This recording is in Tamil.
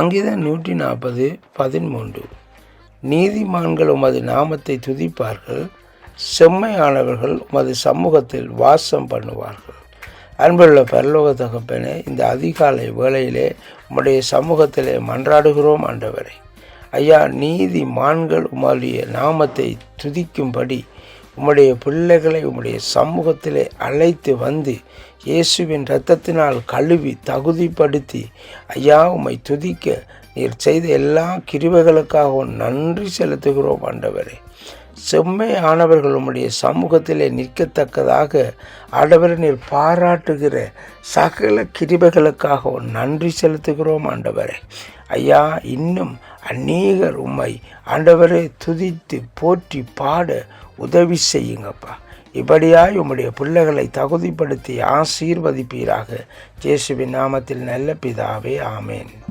சங்கீதம் நூற்றி நாற்பது பதிமூன்று நீதிமான்கள் உமது நாமத்தை துதிப்பார்கள் செம்மையானவர்கள் உமது சமூகத்தில் வாசம் பண்ணுவார்கள். அன்புள்ள பரலோக தகப்பனே இந்த அதிகாலை வேளையிலே உம்முடைய சமூகத்திலே மன்றாடுகிறோம் அன்றவரை ஐயா நீதி மான்கள் உம்முடைய நாமத்தை துதிக்கும்படி உம்முடைய பிள்ளைகளை உம்முடைய சமூகத்திலே அழைத்து வந்து இயேசுவின் இரத்தத்தினால் கழுவி தகுதிப்படுத்தி ஐயா உம்மை துதிக்க நீர் செய்த எல்லா கிருவைகளுக்காகவும் நன்றி செலுத்துகிறோம் ஆண்டவரே. செம்மையானவர்கள் உம்முடைய சமூகத்திலே நிற்கத்தக்கதாக ஆண்டவரை நீர் பாராட்டுகிற சகல கிருபைகளுக்காகவும் நன்றி செலுத்துகிறோம் ஆண்டவரே. ஐயா இன்னும் அநேகர் உம்மை ஆண்டவரை துதித்து போற்றி பாட உதவி செய்யுங்கப்பா. இப்படியாய் உம்முடைய பிள்ளைகளை தகுதிப்படுத்தி ஆசீர்வதிப்பீராக. ஜேசுவின் நாமத்தில் நல்ல பிதாவே ஆமேன்.